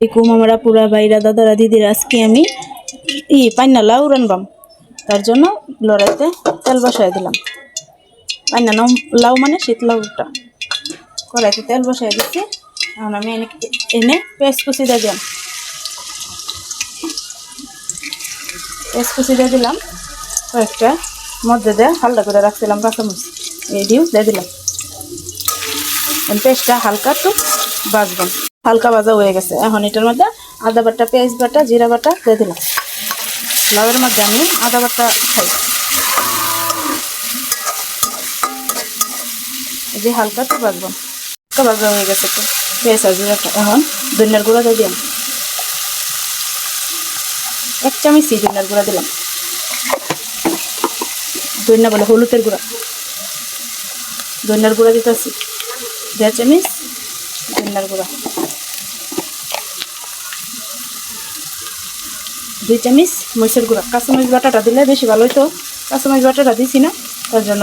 এরকম আমরা পুরা বাইরা দাদারা, দিদির, আজকে আমি ই পান্না লাউ রানবাম। তার জন্য লড়াইতে তেল বসাই দিলাম। পান্না নাম লাউ মানে শীত লাউটা। কড়াইতে তেল বসাই দিচ্ছি এখন আমি এনে এনে পেঁয়াজ কুচি দিয়ে দিলাম। পেঁয়াজ কুচি দিয়ে দিলাম। কয়েকটা মধ্যে দিয়ে হালকা করে রাখছিলাম কাঁচামরিচ। এই দিও দিয়ে দিলাম। পেঁয়াজটা হালকা একটু বাজবাম হালকা ভাজা হয়ে গেছে। এখন এটার মধ্যে আদা বাটা, পেঁয়াজ বাটা, জিরা বাটা দিয়ে দিলাম। লাউয়ের মধ্যে আমি আদা বাটা খাই যে হালকা একটু বাজবাম হালকা ভাজা হয়ে গেছে তো। পেঁয়াজ আর জিরাটা এখন ধনিয়ার গুঁড়া দিয়ে দিলাম। এক চামচি ধনিয়ার গুঁড়া দিলাম। ধনিয়া বলে হলুদের গুঁড়া। ধনিয়ার গুঁড়া দিতেছি। দেড় চামচ ধনিয়ার গুঁড়া। দুই চামচ মরিচের গুঁড়া। কাঁচামরিচ বাটাটা দিলে বেশি ভালো হতো কাঁচামরিচ বাটাটা দিছি না, তার জন্য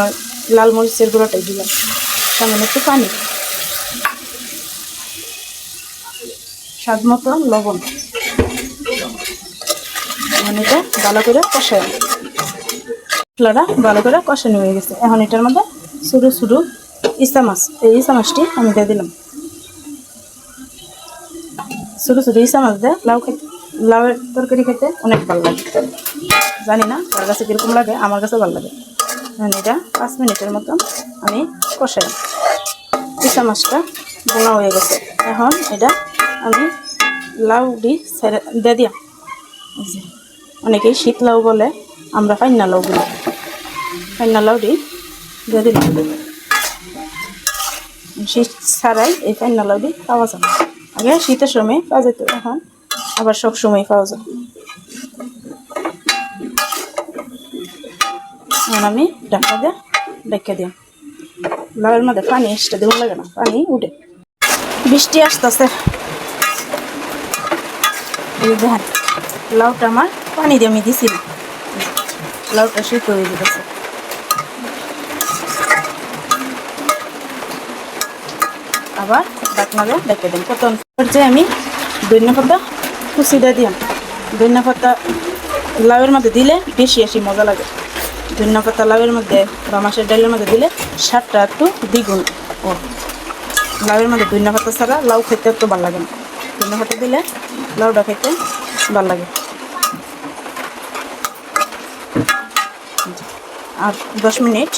লাল মরিচের গুঁড়াটাই দিলাম। সামান্য একটু পানি। স্বাদ মতো লবণ। মানে এটা ভালো করে কষায় মশলাটা ভালো করে কষানো হয়ে গেছে। এখন এটার মধ্যে শুরু শুরু ইসা মাছ, এই ইসা মাছটি আমি দিয়ে দিলাম। ছোটো ছোটো ইসা মাছ দিয়ে লাউ খেতে লাউয়ের তরকারি খেতে অনেক ভালো লাগে। জানি না তার কাছে কীরকম লাগে আমার কাছে ভালো লাগে। এটা পাঁচ মিনিটের মতো আমি কষাই। ইসা মাছটা বোনা হয়ে গেছে। এখন এটা আমি লাউ দি ছেড়ে দিয়ে দিলাম। এই যে, অনেকেই শীত লাউ বলে আমরা পাইনা লাউ বলি। পাইনা লাউ দি দিয়ে দিলাম। শীত ছাড়াই এই পাইনা লাউ দি পাওয়া না। আগে শীতের সময় পাওয়া যেত এখন আবার সব সময় পাওয়া যায়। আমি ঢাকা দিয়ে ডেকে দিই। লাউয়ের মধ্যে পানি এসটা দেবো লাগে না, পানি উঠে। বৃষ্টি আসতেছে। দেখেন, লাউটা আমার পানি দিয়ে আমি দিছি না। লাউটা সিদ্ধ হয়ে যেতেছে আবার ডাকনা দিয়ে ডেকে দিন প্রথম পর্যায়ে আমি ধনিয়া পাতা কুচি দিয়ে ধনিয়া পাতা লাউয়ের মধ্যে দিলে বেশি বেশি মজা লাগে। ধনিয়া পাতা লাউয়ের মধ্যে বা মাছের ডালের মধ্যে দিলে স্বাদটা একটু দ্বিগুণ। ও, লাউয়ের মধ্যে ধনিয়া পাতা ছাড়া লাউ খেতে একটু ভালো লাগে না। ধনিয়া পাতা দিলে লাউটা খেতে ভালো লাগে। আর দশ মিনিট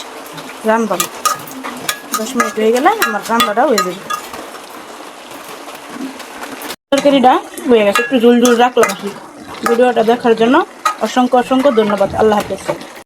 রান্না দশ মিনিট হয়ে গেলে আমার রান্নাটা হয়ে যাবে। তরকারিটা হয়ে গেছে। একটু ঝুল ঝুল রাখলাম ভিডিওটা দেখার জন্য অসংখ্য অসংখ্য ধন্যবাদ। আল্লাহ হাফেজ।